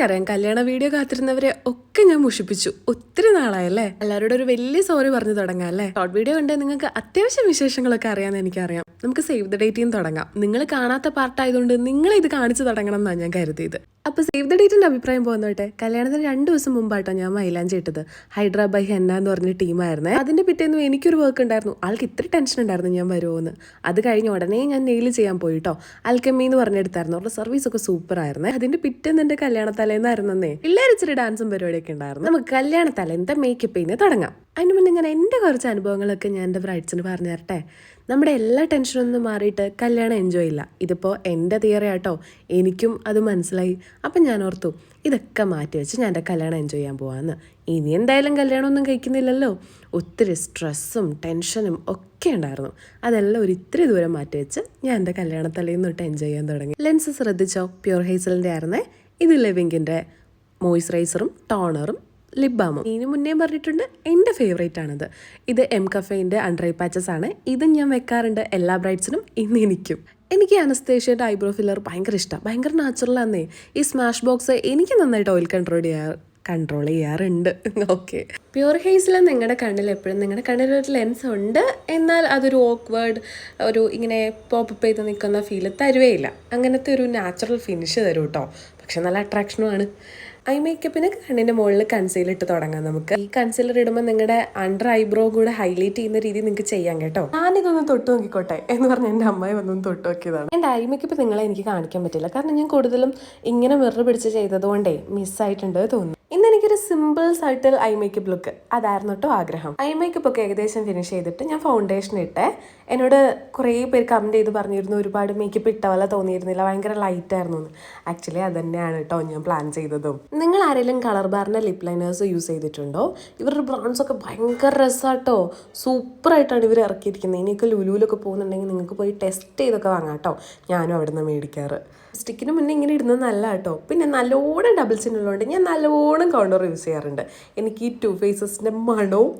എനിക്കറിയാം കല്യാണ വീഡിയോ കാത്തിരുന്നവരെ ഒക്കെ ഞാൻ മുഷിപ്പിച്ചു. ഒത്തിരി നാളായല്ലേ എല്ലാവരോടും ഒരു വലിയ സോറി പറഞ്ഞു തുടങ്ങാം അല്ലേ? ഷോർട്ട് വീഡിയോ കണ്ടേ നിങ്ങൾക്ക് അത്യാവശ്യം വിശേഷങ്ങളൊക്കെ അറിയാമെന്ന് എനിക്കറിയാം. നമുക്ക് സേവ് ദ ഡേറ്റിൽ തുടങ്ങാം. നിങ്ങൾ കാണാത്ത പാർട്ടായതുകൊണ്ട് നിങ്ങൾ ഇത് കാണിച്ചു തുടങ്ങണം എന്നാണ് ഞാൻ കരുതിയത്. അപ്പോൾ സേവ് ദ ഡേറ്റിന്റെ അഭിപ്രായം പോകുന്നോട്ടെ കല്യാണത്തിന് രണ്ട് ദിവസം മുമ്പാട്ടോ ഞാൻ മൈലാഞ്ചി ഇട്ടത്. ഹൈദരാബാദ് ഹെന്ന എന്ന് പറഞ്ഞ ടീമായിരുന്നേ. അതിന്റെ പിറ്റേന്ന് എനിക്കൊരു വർക്ക് ഉണ്ടായിരുന്നു. ആൾക്ക് ഇത്ര ടെൻഷൻ ഉണ്ടായിരുന്നു ഞാൻ വരുമോന്ന് അത് കഴിഞ്ഞ് ഉടനെ ഞാൻ നെയിൽ ചെയ്യാൻ പോയിട്ടോ. അൽക്കമ്മി എന്ന് പറഞ്ഞെടുത്തായിരുന്നു അവരുടെ സർവീസ് ഒക്കെ സൂപ്പർ ആയിരുന്നു. അതിന്റെ പിറ്റേന്ന് എന്റെ കല്യാണ തലേന്നായിരുന്നേ പിള്ളേർ ഇച്ചിരി ഡാൻസും പരിപാടിയൊക്കെ ഉണ്ടായിരുന്നു. നമുക്ക് കല്യാണ തലേന്നത്തെ മേക്കപ്പ് ചെയ്യുന്നത് തുടങ്ങാം. അതിന് മുന്നേ ഞാൻ എന്റെ കുറച്ച് അനുഭവങ്ങളൊക്കെ ഞാൻ എന്റെ ബ്രൈഡ്സിന് പറഞ്ഞു തരട്ടെ. നമ്മുടെ എല്ലാ ടെൻഷനും ഒന്നും മാറിയിട്ട് കല്യാണം എൻജോയ് ഇല്ല. ഇതിപ്പോൾ എന്റെ തിയറി ആട്ടോ. എനിക്കും അത് മനസ്സിലായി. അപ്പം ഞാൻ ഓർത്തു ഇതൊക്കെ മാറ്റി വെച്ച് ഞാൻ എന്റെ കല്യാണം എൻജോയ് ചെയ്യാൻ പോവാന്ന്. ഇനി എന്തായാലും കല്യാണമൊന്നും കഴിക്കുന്നില്ലല്ലോ. ഒത്തിരി സ്ട്രെസ്സും ടെൻഷനും ഒക്കെ ഉണ്ടായിരുന്നു. അതെല്ലാം ഒരു ഇത്തിരി ദൂരം മാറ്റി വെച്ച് ഞാൻ എന്റെ കല്യാണത്തലേന്ന് തൊട്ട് എൻജോയ് ചെയ്യാൻ തുടങ്ങി. ലെൻസ് ശ്രദ്ധിച്ചോ? പ്യൂർ ഹൈസലിന്റെ ആയിരുന്നേ. ഇത് ലിവിങ്കിന്റെ മോയ്സ്ചറൈസറും ടോണറും ലിപ് ബാമും ഇതിന് മുന്നേ പറഞ്ഞിട്ടുണ്ട് എന്റെ ഫേവറേറ്റ് ആണിത്. ഇത് എം കഫേന്റെ അണ്ടർ പാച്ചസ് ആണ്. ഇത് ഞാൻ വെക്കാറുണ്ട് എല്ലാ ബ്രൈഡ്സിനും ഇന്ന് എനിക്കും. എനിക്ക് അനസ്തേഷ്യയുടെ ഐബ്രോ ഫില്ലർ ഭയങ്കര ഇഷ്ടമാണ് ഭയങ്കര നാച്ചുറൽ ആണേ ഈ സ്മാഷ് ബോക്സ് എനിക്ക് നന്നായിട്ട് ഓയിൽ കൺട്രോൾ ചെയ്യാറ് കൺട്രോൾ ചെയ്യാറുണ്ട്. ഓക്കെ പ്യുർ ഹെയ്സിൽ നിങ്ങളുടെ കണ്ണിൽ എപ്പോഴും നിങ്ങളുടെ കണ്ണിൽ ഒരു ലെൻസ് ഉണ്ട്. എന്നാൽ അതൊരു ഓക്വേർഡ് ഒരു ഇങ്ങനെ പോപ്പ് ചെയ്ത് നിൽക്കുന്ന ഫീൽ തരുവേയില്ല. അങ്ങനത്തെ ഒരു നാച്ചുറൽ ഫിനിഷ് തരും കേട്ടോ പക്ഷെ നല്ല അട്രാക്ഷനുമാണ് ഐ മേക്കപ്പിന് കണ്ണിന്റെ മുകളിൽ കൺസീലർ ഇട്ട് തുടങ്ങാം നമുക്ക്. ഈ കൺസീലർ ഇടുമ്പോൾ നിങ്ങളുടെ അണ്ടർ ഐബ്രോ കൂടെ ഹൈലൈറ്റ് ചെയ്യുന്ന രീതി നിങ്ങൾക്ക് ചെയ്യാം കേട്ടോ. ഞാനിതൊന്ന് തൊട്ട് നോക്കിക്കോട്ടെ എന്ന് പറഞ്ഞ് എന്റെ അമ്മായി വന്നൊന്ന് തൊട്ട് നോക്കിയതാണ്. എന്റെ ഐ മേക്കപ്പ് നിങ്ങളെ എനിക്ക് കാണിക്കാൻ പറ്റില്ല. കാരണം ഞാൻ കൂടുതലും ഇങ്ങനെ മിറർ പിടിച്ച് ചെയ്തതുകൊണ്ടേ മിസ്സായിട്ടുണ്ട് തോന്നുന്നു. ഇന്ന് എനിക്കൊരു സിമ്പിൾ സൈട്ടിൽ ഐ മേക്കപ്പ് ലുക്ക് അതായിരുന്നു കേട്ടോ ആഗ്രഹം. ഐ മേക്കപ്പ് ഒക്കെ ഏകദേശം ഫിനിഷ് ചെയ്തിട്ട് ഞാൻ ഫൗണ്ടേഷൻ ഇട്ടെ. എന്നോട് കുറേ പേര് കമന്റ് ചെയ്ത് പറഞ്ഞിരുന്നു ഒരുപാട് മേക്കപ്പ് ഇട്ട പോലെ തോന്നിയിരുന്നില്ല ഭയങ്കര ലൈറ്റ് ആയിരുന്നു എന്ന്. ആക്ച്വലി അത് തന്നെയാണ് കേട്ടോ ഞാൻ പ്ലാൻ ചെയ്തതും. നിങ്ങൾ ആരെങ്കിലും കളർ ബാറിന്റെ ലിപ് ലൈനേഴ്സ് യൂസ് ചെയ്തിട്ടുണ്ടോ? ഇവരുടെ ബ്രൗൺസ് ഒക്കെ ഭയങ്കര രസമാട്ടോ സൂപ്പറായിട്ടാണ് ഇവർ ഇറക്കിയിരിക്കുന്നത് ഇനിയൊക്കെ ലുലുവിലൊക്കെ പോകുന്നുണ്ടെങ്കിൽ നിങ്ങൾക്ക് പോയി ടെസ്റ്റ് ചെയ്തൊക്കെ വാങ്ങാം കേട്ടോ ഞാനും അവിടെ നിന്ന് മേടിക്കാറ്. സ്റ്റിക്കിന് മുന്നേ ഇങ്ങനെ ഇടുന്നത് നല്ല കേട്ടോ പിന്നെ നല്ലോണം ഡബിൾ സിൻ ഉള്ളതുകൊണ്ട് ഞാൻ നല്ലോണം കൗണ്ടർ യൂസ് ചെയ്യാറുണ്ട്. എനിക്ക് ഈ ടു ഫേസസിന്റെ മണവും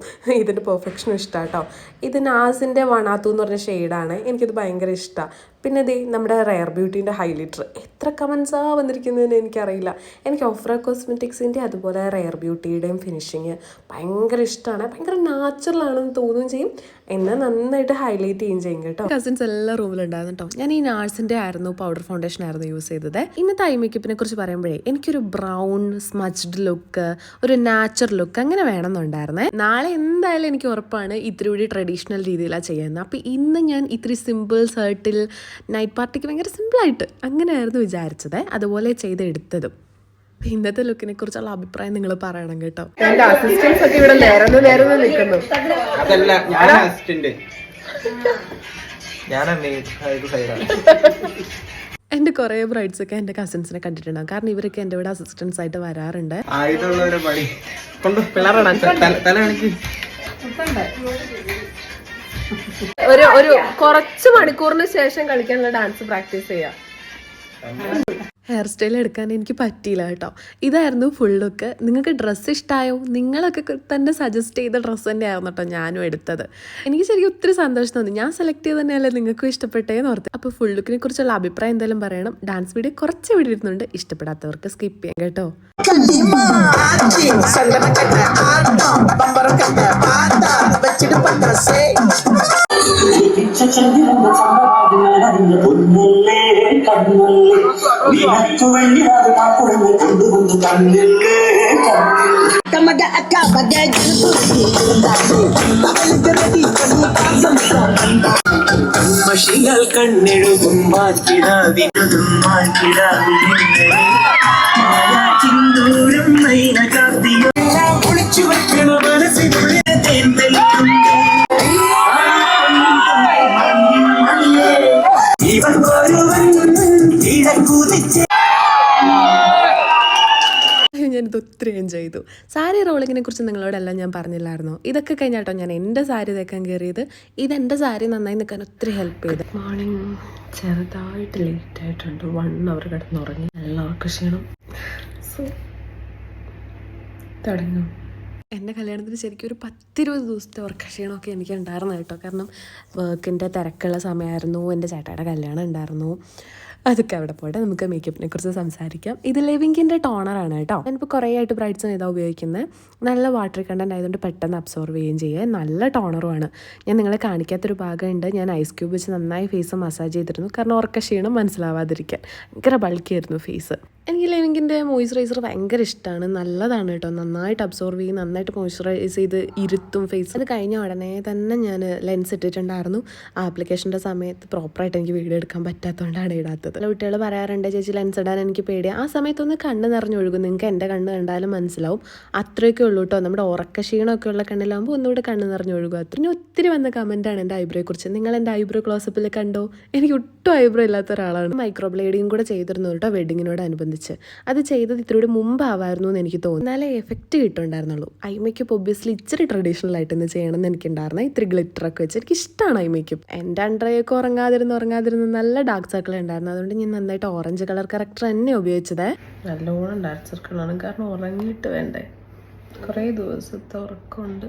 ഇതിന്റെ പെർഫെക്ഷനും ഇഷ്ടമാണ് കേട്ടോ ഇത് നാസിന്റെ വണാത്തു പറഞ്ഞ ഷെയ്ഡാണ് എനിക്കിത് ഭയങ്കര ഇഷ്ടമാണ് പിന്നെ ദേ നമ്മുടെ റയർ ബ്യൂട്ടീന്റെ ഹൈലൈറ്റർ എത്ര കമൻസാണ് വന്നിരിക്കുന്നതെന്ന് എനിക്കറിയില്ല. എനിക്ക് ഓഫ്ര കോസ്മെറ്റിക്സിന്റെ അതുപോലെ റയർ ബ്യൂട്ടിയുടെയും ഫിനിഷിങ് ഭയങ്കര ഇഷ്ടമാണ്. ഭയങ്കര നാച്ചുറൽ ആണെന്ന് തോന്നുകയും ചെയ്യും. എന്നെ നന്നായിട്ട് ഹൈലൈറ്റ് ചെയ്യുകയും ചെയ്യും കേട്ടോ. കസിൻസ് എല്ലാ റൂമിലുണ്ടായിരുന്നു കേട്ടോ ഞാൻ ഈ നാഴ്സിന്റെ ആയിരുന്നു പൗഡർ ഫൗണ്ടേഷൻ ആയിരുന്നു യൂസ് ചെയ്തത്. ഇന്നത്തെ ഐ മേക്കപ്പിനെ കുറിച്ച് പറയുമ്പോഴേ എനിക്കൊരു ബ്രൗൺ സ്മച്ച്ഡ് ലുക്ക് ഒരു നാച്ചുറൽ ലുക്ക് അങ്ങനെ വേണമെന്നുണ്ടായിരുന്നേ. നാളെ എന്തായാലും എനിക്ക് ഉറപ്പാണ് ഇത്തിരി കൂടി ട്രഡീഷണൽ രീതിയിലാണ് ചെയ്യുന്നത്. അപ്പോൾ ഇന്ന് ഞാൻ ഇത്തിരി സിമ്പിൾ സർട്ടിൽ നൈറ്റ് പാർട്ടിക്ക് ഭയങ്കര സിമ്പിളായിട്ട് അങ്ങനെയായിരുന്നു വിചാരിച്ചത്. അതുപോലെ ചെയ്തെടുത്തതും. ഇന്നത്തെ ലുക്കിനെ കുറിച്ചുള്ള അഭിപ്രായം നിങ്ങൾ പറയണം കേട്ടോ. എന്റെ അസിസ്റ്റൻസ് ഒക്കെ ഇവിടെ നേരം നേരം നിൽക്കുന്നു. അതല്ല ഞാൻ അസിസ്റ്റന്റ് കുറേ ബ്രൈഡ്സ് ഒക്കെ എന്റെ കസിൻസിനെ കണ്ടിട്ടുണ്ടാവും. കാരണം ഇവരൊക്കെ എന്റെ ഇവിടെ അസിസ്റ്റൻസ് ആയിട്ട് വരാറുണ്ട്. ആയുധമുള്ളവരെ പണി. കൊണ്ട് പിളറണം തല കാണിക്ക് ഒരു ഒരു കുറച്ച് മണിക്കൂറിന് ശേഷം കളിക്കാനുള്ള ഡാൻസ് പ്രാക്ടീസ് ചെയ്യാം. ഹെയർ സ്റ്റൈൽ എടുക്കാൻ എനിക്ക് പറ്റിയില്ല കേട്ടോ. ഇതായിരുന്നു ഫുൾ ലുക്ക് നിങ്ങൾക്ക് ഡ്രസ്സ് ഇഷ്ടമായോ നിങ്ങളൊക്കെ തന്നെ സജസ്റ്റ് ചെയ്ത ഡ്രസ്സ് തന്നെയായിരുന്നു കേട്ടോ ഞാനും എടുത്തത്. എനിക്ക് ശരിക്കും ഒത്തിരി സന്തോഷം തോന്നി. ഞാൻ സെലക്ട് ചെയ്ത് തന്നെയല്ലേ നിങ്ങൾക്കും ഇഷ്ടപ്പെട്ടേന്ന് ഓർത്ത്. അപ്പോൾ ഫുൾ ലുക്കിനെ കുറിച്ചുള്ള അഭിപ്രായം എന്തായാലും പറയണം. ഡാൻസ് വീഡിയോ കുറച്ച് വീഡിയോ ഇരുന്നുണ്ട്. ഇഷ്ടപ്പെടാത്തവർക്ക് സ്കിപ്പ് ചെയ്യാം കേട്ടോ. പൊന്നല്ലേ കണ്ണല്ലേ നിനക്കു വേണ്ടി അത് കാപ്പുറന്ന് കൊണ്ടുവന്ന് കണ്ണില്ലേ കണ്ണിൽ Tamaga at kabaga, ganito മഷികൾ കണ്ണെഴുതും മാറ്റിടാതിനതും മാറ്റിടാതിരുന്നേ sari റോളിങ്ങിനെ കുറിച്ച് നിങ്ങളോടെല്ലാം ഞാൻ പറഞ്ഞില്ലായിരുന്നോ? ഇതൊക്കെ കഴിഞ്ഞാട്ടോ ഞാൻ എന്റെ സാരി തേക്കാൻ കയറിയത്. ഇത് എന്റെ സാരി നന്നായി നിൽക്കാൻ ഒത്തിരി ഹെൽപ്പ് ചെയ്തു. മോർണിംഗ് ചെറുതായിട്ട് ലേറ്റ് ആയിട്ടുണ്ട്. വൺ അവർ കിടന്നുറങ്ങി. എല്ലാവർക്കും ക്ഷീണം സോ തുടങ്ങും. എന്റെ കല്യാണത്തിന് ശരിക്കും ഒരു പത്തിരുപത് ദിവസത്തെ വർക്ക് ക്ഷീണമൊക്കെ എനിക്ക് ഉണ്ടായിരുന്നു കേട്ടോ. കാരണം വർക്കിന്റെ തിരക്കുള്ള സമയമായിരുന്നു. എന്റെ ചേട്ടായുടെ കല്യാണം ഉണ്ടായിരുന്നു. അതൊക്കെ അവിടെ പോട്ടെ നമുക്ക് മേക്കപ്പിനെ കുറിച്ച് സംസാരിക്കാം. ഇത് ലിവിങ്കിന്റെ ടോണറാണ് കേട്ടോ. ഞാനിപ്പോൾ കുറേ ആയിട്ട് ബ്രൈറ്റ്സും ഇതാ ഉപയോഗിക്കുന്നത് നല്ല വാട്ടർ കണ്ടന്റ് ആയതുകൊണ്ട് പെട്ടെന്ന് അബ്സോർവ് ചെയ്യുകയും ചെയ്യുക. നല്ല ടോണറുമാണ് ഞാൻ നിങ്ങളെ കാണിക്കാത്തൊരു ഭാഗമുണ്ട്. ഞാൻ ഐസ് ക്യൂബ് വെച്ച് നന്നായി ഫേസ് മസാജ് ചെയ്തിരുന്നു. കാരണം ഉറക്ക ക്ഷീണം മനസ്സിലാവാതിരിക്കാൻ. ഭയങ്കര ബൾക്കിയായിരുന്നു ഫേസ് എനിക്ക് ലിവിങ്കിന്റെ മോയ്സ്ചറൈസർ ഭയങ്കര ഇഷ്ടമാണ് നല്ലതാണ് കേട്ടോ. നന്നായിട്ട് അബ്സോർവ് ചെയ്യും. നന്നായിട്ട് മോയ്സ്ചറൈസ് ചെയ്ത് ഇരുത്തും ഫേസ് അത് കഴിഞ്ഞ ഉടനെ തന്നെ ഞാൻ ലെൻസ് ഇട്ടിട്ടുണ്ടായിരുന്നു. ആ ആപ്ലിക്കേഷന്റെ സമയത്ത് പ്രോപ്പറായിട്ട് എനിക്ക് വീഡിയോ എടുക്കാൻ പറ്റാത്തതുകൊണ്ടാണ് ഇടാത്തത്. ചില കുട്ടികൾ പറയാറുണ്ട് ചേച്ചി ലെൻസ് ഇടാൻ എനിക്ക് പേടിയാണ് ആ സമയത്തൊന്ന് കണ്ണ് നിറഞ്ഞൊഴുകും. നിങ്ങൾക്ക് എന്റെ കണ്ണ് കണ്ടാലും മനസ്സിലാവും. അത്രയൊക്കെ ഉള്ളൂ കേട്ടോ നമ്മുടെ ഉറക്ക ക്ഷീണമൊക്കെ ഉള്ള കണ്ണിലാകുമ്പോൾ ഒന്നുകൂടെ കണ്ണ് നിറഞ്ഞൊഴുകും അത്ര. പിന്നെ ഒത്തിരി വന്ന കമന്റാണ് എന്റെ ഐബ്രോയെ കുറിച്ച് നിങ്ങൾ എന്റെ ഐബ്രോ ക്ലോസപ്പിൽ കണ്ടോ? എനിക്ക് ഒട്ടും ഐബ്രോ ഇല്ലാത്ത ഒരാളാണ്. മൈക്രോ ബ്ലേഡിങ് കൂടെ ചെയ്തിരുന്നു കേട്ടോ വെഡിങ്ങിനോടനുബന്ധിച്ച് അത് ചെയ്തത് ഇത്തിരി മുമ്പാവായിരുന്നു എന്ന് എനിക്ക് തോന്നുന്നു. എന്നാലേ എഫക്റ്റ് കിട്ടുന്നുണ്ടായിരുന്നുള്ളൂ ഐ മേക്കപ്പ് ഒബ്വിയസ്ലി ഇച്ചിരി ട്രഡീഷണൽ ആയിട്ട് ഇന്ന് ചെയ്യണം എന്ന് എനിക്കുണ്ടായിരുന്നു. ഇത്തിരി ഗ്ലിറ്റർ ഒക്കെ വെച്ച്. എനിക്ക് ഇഷ്ടമാണ് ഐ മേക്കപ്പ് എന്റെ അണ്ടറയൊക്കെ ഉറങ്ങാതിരുന്ന് ഉറങ്ങാതിരുന്ന് നല്ല ഡാർക്ക് സർക്കിൾ ഉണ്ടായിരുന്നു അതുകൊണ്ട് ഞാൻ നന്നായിട്ട് ഓറഞ്ച് കളർ കറക്റ്റർ തന്നെ ഉപയോഗിച്ചത്. നല്ലോണം ഡാർക്ക് സർക്കിളാണ് കാരണം ഉറങ്ങിയിട്ട് വേണ്ടേ. കുറേ ദിവസത്തെ ഉറക്കമുണ്ട്.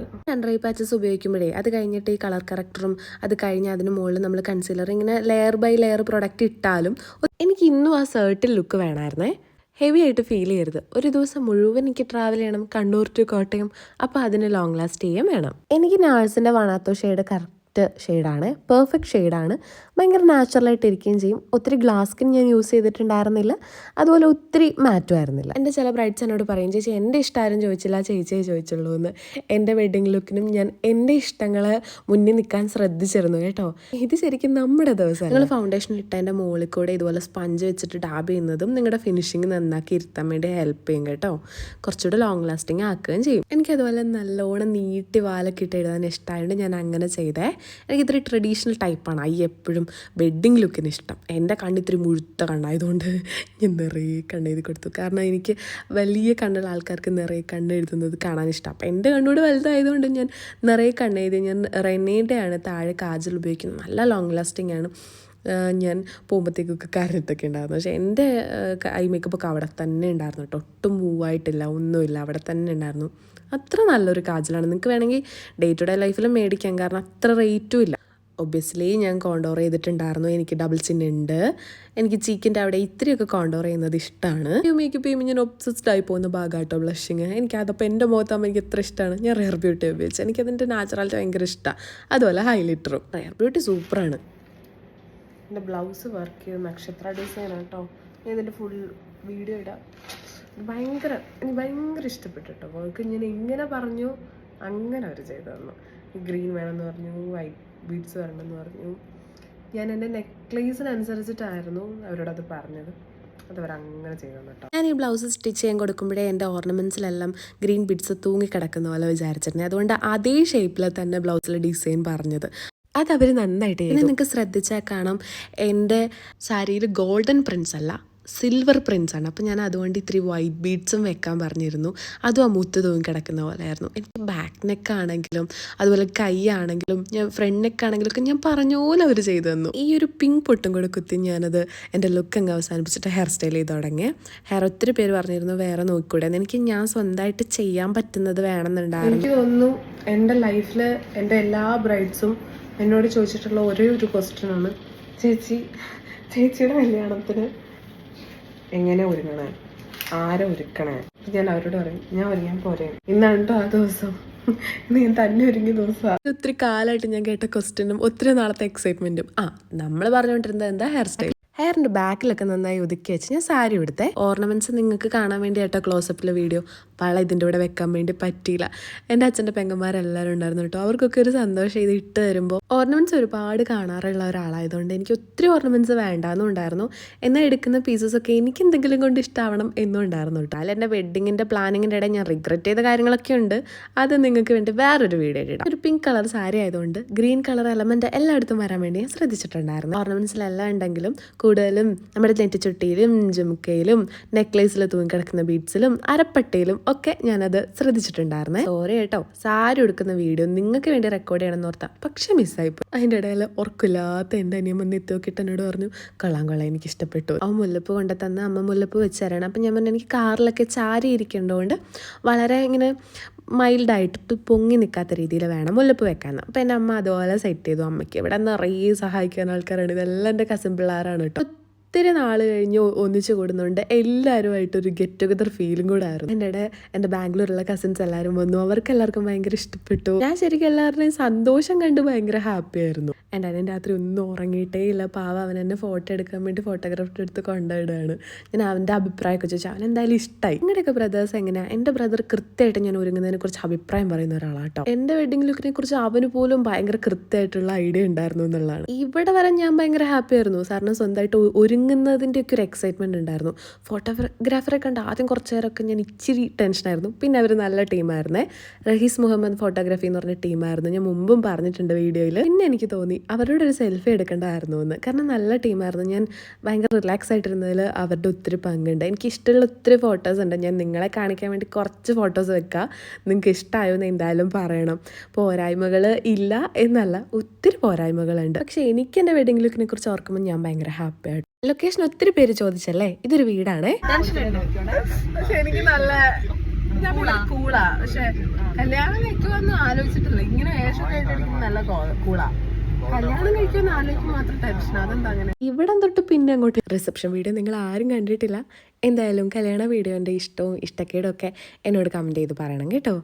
ഐ പാച്ചസ് ഉപയോഗിക്കുമ്പോഴേ അത് കഴിഞ്ഞിട്ട് ഈ കളർ കറക്റ്ററും അത് കഴിഞ്ഞ് അതിന് മുകളിൽ നമ്മൾ കൺസീലർ ഇങ്ങനെ ലെയർ ബൈ ലെയർ പ്രൊഡക്റ്റ് ഇട്ടാലും എനിക്ക് ഇന്നും ആ സർട്ടിൽ ലുക്ക് വേണമായിരുന്നേ. ഹെവി ആയിട്ട് ഫീൽ ചെയ്യരുത്. ഒരു ദിവസം മുഴുവൻ എനിക്ക് ട്രാവൽ ചെയ്യണം കണ്ണൂർ ടു കോട്ടയം. അപ്പോൾ അതിന് ലോങ് ലാസ്റ്റ് ചെയ്യാൻ വേണം. എനിക്ക് നാഴ്സിന്റെ വണാത്തോ ഷെയ്ഡ് കറക്റ്റ് ഷെയ്ഡാണ് പെർഫെക്റ്റ് ഷെയ്ഡാണ് ഭയങ്കര നാച്ചുറലായിട്ട് ഇരിക്കുകയും ചെയ്യും. ഒത്തിരി ഗ്ലാസ് സ്കിൻ ഞാൻ യൂസ് ചെയ്തിട്ടുണ്ടായിരുന്നില്ല. അതുപോലെ ഒത്തിരി മാറ്റും ആയിരുന്നില്ല. എന്റെ ചില ബ്രൈഡ്സ് എന്നോട് പറയും ചേച്ചി എന്റെ ഇഷ്ടം ചോദിച്ചില്ല ചേച്ചിയെ ചോദിച്ചുള്ളൂ എന്ന്. എന്റെ വെഡിങ് ലുക്കിനും ഞാൻ എന്റെ ഇഷ്ടങ്ങൾ മുന്നിൽ നിൽക്കാൻ ശ്രദ്ധിച്ചിരുന്നു കേട്ടോ. ഇത് ശരിക്കും നമ്മുടെ ദിവസം നിങ്ങൾ ഫൗണ്ടേഷൻ ഇട്ടതിന്റെ മുകളിൽ കൂടെ ഇതുപോലെ സ്പഞ്ച് വെച്ചിട്ട് ഡാബ് ചെയ്യുന്നതും നിങ്ങളുടെ ഫിനിഷിങ് നന്നാക്കി ഇരുത്താൻ വേണ്ടി ഹെൽപ്പ് ചെയ്യും കേട്ടോ. കുറച്ചുകൂടെ ലോങ് ലാസ്റ്റിംഗ് ആക്കുകയും ചെയ്യും. എനിക്കതുപോലെ നല്ലോണം നീട്ടി വാലൊക്കെ ഇട്ട് എഴുതാൻ ഇഷ്ടമായതുകൊണ്ട് ഞാൻ അങ്ങനെ ചെയ്തേ. എനിക്ക് ഇത്തിരി ട്രഡീഷണൽ ടൈപ്പാണ് ഐ എപ്പോഴും വെഡ്ഡിങ് ലുക്കിന് ഇഷ്ടം. എന്റെ കണ്ണ് ഇത്തിരി മുഴുത്ത കണ്ണായതുകൊണ്ട് ഞാൻ നിറയെ കണ്ണെഴുതി കൊടുത്തു. കാരണം എനിക്ക് വലിയ കണ്ണുള്ള ആൾക്കാർക്ക് നിറയെ കണ്ണ് എഴുതുന്നത് കാണാൻ ഇഷ്ടം. അപ്പം എന്റെ കണ്ണൂടെ വലുതായതുകൊണ്ട് ഞാൻ നിറയെ കണ്ണെഴുതി ഞാൻ റെനേന്റെയാണ് താഴെ കാജൽ ഉപയോഗിക്കുന്നത്. നല്ല ലോങ് ലാസ്റ്റിംഗ് ആണ്. ഞാൻ പോകുമ്പോഴത്തേക്കൊക്കെ കരത്തൊക്കെ ഉണ്ടായിരുന്നു. പക്ഷേ എന്റെ ഐ മേക്കപ്പ് ഒക്കെ അവിടെ തന്നെ ഉണ്ടായിരുന്നു കേട്ടോ. ഒട്ടും മൂവായിട്ടില്ല ഒന്നുമില്ല. അവിടെ തന്നെ ഉണ്ടായിരുന്നു. അത്ര നല്ലൊരു കാജലാണ്. നിങ്ങൾക്ക് വേണമെങ്കിൽ ഡേ ടു ഡേ ലൈഫിൽ മേടിക്കാം. കാരണം അത്ര റേറ്റും ഇല്ല. ഒബ്വിയസ്ലി ഞാൻ കോണ്ടോർ ചെയ്തിട്ടുണ്ടായിരുന്നു. എനിക്ക് ഡബിൾ ചിൻ ഉണ്ട്. എനിക്ക് ചീക്കിന്റെ അവിടെ ഇത്രയൊക്കെ കോണ്ടോർ ചെയ്യുന്നത് ഇഷ്ടമാണ് മേക്കപ്പ് ചെയ്യുമ്പോൾ ഞാൻ ഒബ്സസ്ഡ് ആയി പോകുന്ന ഭാഗമായിട്ടോ ബ്ലഷിങ് എനിക്ക് അതപ്പോൾ എന്റെ മുഖത്താകുമ്പോൾ എനിക്ക് എത്ര ഇഷ്ടമാണ് ഞാൻ റെയർ ബ്യൂട്ടി ഉപയോഗിച്ചത് എനിക്കതിന്റെ നാച്ചുറാലിറ്റി ഭയങ്കര ഇഷ്ടമാണ് അതുപോലെ ഹൈലൈറ്ററും റെയർ ബ്യൂട്ടി സൂപ്പറാണ് എന്റെ ബ്ലൗസ് വർക്ക് ചെയ്ത് നക്ഷത്ര ഡിസൈൻ കേട്ടോ ഞാൻ ഇതിന്റെ ഫുൾ വീഡിയോ ഇടാം. ഭയങ്കര എനിക്ക് ഭയങ്കര ഇഷ്ടപ്പെട്ടു കേട്ടോ ഇങ്ങനെ ഞാൻ എങ്ങനെ പറഞ്ഞു അങ്ങനെ അവർ ചെയ്തു തന്നു. ഗ്രീൻ വേണമെന്ന് പറഞ്ഞു വൈറ്റ് ബീഡ്സ് വേണമെന്ന് പറഞ്ഞു. ഞാൻ എന്റെ നെക്ലേസിനനുസരിച്ചിട്ടായിരുന്നു അവരോട് അത് പറഞ്ഞത്. അത് അവർ അങ്ങനെ ചെയ്തു കേട്ടോ. ഞാൻ ഈ ബ്ലൗസ് സ്റ്റിച്ച് ചെയ്യാൻ കൊടുക്കുമ്പോഴേ എന്റെ ഓർണമെന്റ്സിലെല്ലാം ഗ്രീൻ ബിഡ്സ് തൂങ്ങിക്കിടക്കുന്ന പോലെ വിചാരിച്ചിരുന്നത് അതുകൊണ്ട് അതേ ഷേപ്പിൽ തന്നെ ബ്ലൗസിലെ ഡിസൈൻ പറഞ്ഞത്. അത് അവർ നന്നായിട്ട് ചെയ്തു. നിങ്ങൾക്ക് ശ്രദ്ധിച്ചാൽ കാണാം എന്റെ സാരിയിൽ ഗോൾഡൻ പ്രിൻസ് അല്ല സിൽവർ പ്രിൻസ് ആണ്. അപ്പോൾ ഞാൻ അതുകൊണ്ട് ഇത്തിരി വൈറ്റ് ബീഡ്സും വെക്കാൻ പറഞ്ഞിരുന്നു. അതും ആ മുത്ത് തൂങ്ങി കിടക്കുന്ന പോലെയായിരുന്നു. എനിക്ക് ബാക്ക് നെക്ക് ആണെങ്കിലും അതുപോലെ കൈ ആണെങ്കിലും ഞാൻ ഫ്രണ്ട് നെക്ക് ആണെങ്കിലും ഒക്കെ ഞാൻ പറഞ്ഞ പോലെ അവർ ചെയ്തു തന്നു. ഈ ഒരു പിങ്ക് പൊട്ടും കൂടെ കുത്തി ഞാനത് എന്റെ ലുക്ക് അങ്ങ് അവസാനിപ്പിച്ചിട്ട് ഹെയർ സ്റ്റൈൽ ചെയ്ത് തുടങ്ങി. ഹെയർ ഒത്തിരി പേര് പറഞ്ഞിരുന്നു വേറെ നോക്കിക്കൂടെ എനിക്ക് ഞാൻ സ്വന്തമായിട്ട് ചെയ്യാൻ പറ്റുന്നത് വേണമെന്നുണ്ടായിരുന്നു. എനിക്ക് തോന്നുന്നു എന്റെ ലൈഫിൽ എന്റെ എല്ലാ ബ്രൈഡ്സും എന്നോട് ചോദിച്ചിട്ടുള്ള ഒരേ ഒരു ക്വസ്റ്റ്യൻ ആണ്. ചേച്ചി ചേച്ചിയുടെ കല്യാണത്തിന് എങ്ങനെ ഒരുങ്ങണേ? ആരെ ഒരുക്കണേ? ഞാൻ അവരോട് പറയും ഞാൻ ഒരുങ്ങാൻ പോരെ. ഇന്നാണ് ആ ദിവസം. ഞാൻ തന്നെ ഒരുങ്ങിയ ദിവസമാണ് ഒത്തിരി കാലമായിട്ട് ഞാൻ കേട്ട ക്വസ്റ്റ്യനും ഒത്തിരി നാളത്തെ എക്സൈറ്റ്മെന്റും ആ നമ്മൾ പറഞ്ഞുകൊണ്ടിരുന്നത് എന്താ? ഹെയർ സ്റ്റൈൽ ഹെയറിന്റെ ബാക്കിലൊക്കെ നന്നായി ഒതുക്കി വെച്ച് ഞാൻ സാരി എടുത്തേ ഓർണമെന്റ്സ് നിങ്ങൾക്ക് കാണാൻ വേണ്ടി കേട്ടോ ക്ലോസപ്പിലെ വീഡിയോ. വള ഇതിന്റെ കൂടെ വെക്കാൻ വേണ്ടി പറ്റിയില്ല. എന്റെ അച്ഛന്റെ പെങ്ങന്മാരെല്ലാവരും ഉണ്ടായിരുന്നു കേട്ടോ. അവർക്കൊക്കെ ഒരു സന്തോഷം ഇത് ഇട്ട് തരുമ്പോൾ ഓർണമെന്റ്സ് ഒരുപാട് കാണാറുള്ള ഒരാളായതുകൊണ്ട് എനിക്ക് ഒത്തിരി ഓർണമെന്റ്സ് വേണ്ടാന്നും ഉണ്ടായിരുന്നു. എന്നാൽ എടുക്കുന്ന പീസസ് ഒക്കെ എനിക്ക് എന്തെങ്കിലും കൊണ്ട് ഇഷ്ടമാവണം എന്നും ഉണ്ടായിരുന്നു കേട്ടോ. അല്ല എന്റെ വെഡിങ്ങിന്റെ പ്ലാനിങ്ങിന്റെ ഇടയിൽ ഞാൻ റിഗ്രറ്റ് ചെയ്ത കാര്യങ്ങളൊക്കെ ഉണ്ട്. അത് നിങ്ങൾക്ക് വേണ്ടി വേറൊരു വീഡിയോ ഇടാം. ഒരു പിങ്ക് കളർ സാരി ആയതുകൊണ്ട് ഗ്രീൻ കളർ എലമെന്റ് എല്ലായിടത്തും വരാൻ വേണ്ടി ഞാൻ ശ്രദ്ധിച്ചിട്ടുണ്ടായിരുന്നു. ഓർണമെന്റ്സിലെല്ലാം ഉണ്ടെങ്കിലും കൂടുതലും നമ്മുടെ നെറ്റിച്ചുട്ടിയിലും ജുമുക്കയിലും നെക്ലേസിൽ തൂങ്ങിക്കിടക്കുന്ന ബീഡ്സിലും അരപ്പട്ടയിലും ഒക്കെ ഞാനത് ശ്രദ്ധിച്ചിട്ടുണ്ടായിരുന്നേ. സോറി കേട്ടോ. സാരി എടുക്കുന്ന വീഡിയോ നിങ്ങൾക്ക് വേണ്ടി റെക്കോർഡ് ചെയ്യണമെന്ന് ഓർത്താ. പക്ഷെ മിസ്സായിപ്പോയി. അതിന്റെ ഇടയിൽ ഉറക്കില്ലാത്ത എന്റെ അനിയൻ വന്ന് എന്നോട് പറഞ്ഞു കൊള്ളാം കൊള്ളാം എനിക്ക് ഇഷ്ടപ്പെട്ടു അവൻ മുല്ലപ്പ് കൊണ്ട് തന്ന അമ്മ മുല്ലപ്പ് വെച്ച് തരണം. അപ്പം ഞാൻ പറഞ്ഞു എനിക്ക് കാറിലൊക്കെ ചാരി ഇരിക്കേണ്ടതുകൊണ്ട് വളരെ ഇങ്ങനെ മൈൽഡായിട്ട് പൊങ്ങി നിൽക്കാത്ത രീതിയിൽ വേണം മുല്ലപ്പ് വെക്കാൻ. അപ്പം എന്റെ അമ്മ അതുപോലെ സെറ്റ് ചെയ്തു. അമ്മയ്ക്ക് ഇവിടെ നിറയെ സഹായിക്കാൻ ആൾക്കാരാണ്. ഇതെല്ലാം എന്റെ കസിൻ പിള്ളേരാണ് കേട്ടോ. ഒത്തിരി നാൾ കഴിഞ്ഞ് ഒന്നിച്ചു കൂടുന്നുണ്ട്. എല്ലാവരുമായിട്ടൊരു ഗെറ്റ് ടുഗദർ ഫീലും കൂടെ ആയിരുന്നു എന്റെ എന്റെ ബാംഗ്ലൂരിലുള്ള കസിൻസ് എല്ലാവരും വന്നു. അവർക്ക് എല്ലാവർക്കും ഭയങ്കര ഇഷ്ടപ്പെട്ടു. ഞാൻ ശരിക്കും എല്ലാവരുടെയും സന്തോഷം കണ്ട് ഭയങ്കര ഹാപ്പി ആയിരുന്നു. എന്റെ അനിയൻ രാത്രി ഒന്നും ഉറങ്ങിയിട്ടേ ഇല്ല. പാവ അവൻ എന്നെ ഫോട്ടോ എടുക്കാൻ വേണ്ടി ഫോട്ടോഗ്രാഫർ എടുത്ത് കൊണ്ടുവിടുകയാണ് ഞാൻ അവന്റെ അഭിപ്രായമൊക്കെ ചോദിച്ചു. അവൻ എന്തായാലും ഇഷ്ടമായി നിങ്ങളുടെയൊക്കെ ബ്രദേഴ്സ് എങ്ങനെയാണ് എന്റെ ബ്രദർ കൃത്യമായിട്ട് ഞാൻ ഒരുങ്ങുന്നതിനെ കുറിച്ച് അഭിപ്രായം പറയുന്ന ഒരാളാട്ടോ എന്റെ വെഡിങ് ലുക്കിനെ കുറിച്ച് അവന് പോലും ഭയങ്കര കൃത്യമായിട്ടുള്ള ഐഡിയ ഉണ്ടായിരുന്നു എന്നുള്ളതാണ്. ഇവിടെ വരെ ഞാൻ ഭയങ്കര ഹാപ്പി ആയിരുന്നു. സാറിന് സ്വന്തമായിട്ട് ഒ- ഒരുങ്ങുന്നതിന്റെ ഒക്കെ ഒരു എക്സൈറ്റ്മെന്റ് ഉണ്ടായിരുന്നു. ഫോട്ടോഗ്രാഫറെ കണ്ട് ആദ്യം കുറച്ച് നേരമൊക്കെ ഞാൻ ഇച്ചിരി ടെൻഷനായിരുന്നു പിന്നെ അവർ നല്ല ടീമായിരുന്നേ റഹീസ് മുഹമ്മദ് ഫോട്ടോഗ്രാഫി എന്ന് പറഞ്ഞ ടീമായിരുന്നു ഞാൻ മുമ്പും പറഞ്ഞിട്ടുണ്ട് വീഡിയോയിൽ പിന്നെ എനിക്ക് തോന്നി അവരുടെ ഒരു സെൽഫി എടുക്കേണ്ടതായിരുന്നു എന്ന്. കാരണം നല്ല ടീമായിരുന്നു ഞാൻ ഭയങ്കര റിലാക്സ് ആയിട്ടിരുന്നതിൽ അവരുടെ ഒത്തിരി പങ്കുണ്ട്. എനിക്ക് ഇഷ്ടമുള്ള ഒത്തിരി ഫോട്ടോസ് ഉണ്ട്. ഞാൻ നിങ്ങളെ കാണിക്കാൻ വേണ്ടി കുറച്ച് ഫോട്ടോസ് വെക്കുക നിങ്ങൾക്ക് ഇഷ്ടമായോ എന്ന് എന്തായാലും പറയണം. പോരായ്മകൾ ഇല്ല എന്നല്ല ഒത്തിരി പോരായ്മകളുണ്ട്. പക്ഷേ എനിക്ക് എന്റെ വെഡിങ് ലുക്കിനെ കുറിച്ച് ഓർക്കുമ്പോൾ ഞാൻ ഭയങ്കര ഹാപ്പി ആയിട്ട് ലൊക്കേഷൻ ഒത്തിരി പേര് ചോദിച്ചല്ലേ? ഇതൊരു വീടാണേ. പക്ഷെ എനിക്ക് നല്ല കൂളാ. പക്ഷെ കല്യാണം കഴിക്കുമെന്ന് ആലോചിച്ചിട്ടില്ല. ഇങ്ങനെ വേഷം കഴിക്കാൻ നല്ല കൂളാ. ഇവിടം തൊട്ട് പിന്നെ അങ്ങോട്ട് റിസപ്ഷൻ വീഡിയോ നിങ്ങൾ ആരും കണ്ടിട്ടില്ല. എന്തായാലും കല്യാണ വീഡിയോന്റെ ഇഷ്ടവും ഇഷ്ടക്കേടും ഒക്കെ എന്നോട് കമന്റ് ചെയ്ത് പറയണം കേട്ടോ.